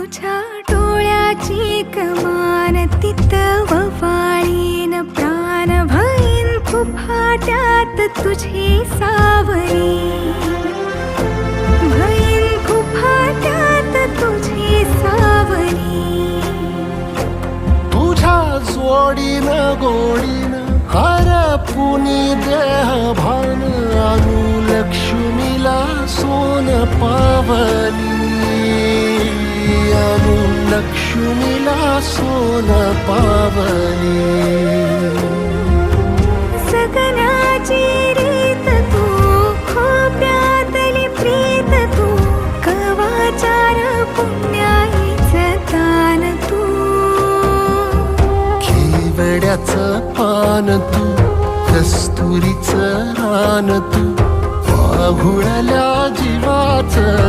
तुझ्या डोळ्याची कमान तित ववाळीन प्राण भईन फुफाट्यात तुझी सावरी. भईन फुफाट्यात तुझी सावरी. तुझ्या जोडीनं गोडीनं हरपुनी देह भान आणू लक्ष्मीला सोन पावली. दान तू खेवड्याचं पान तू कस्तुरीचं रान तू पाहुळल्या जीवाचं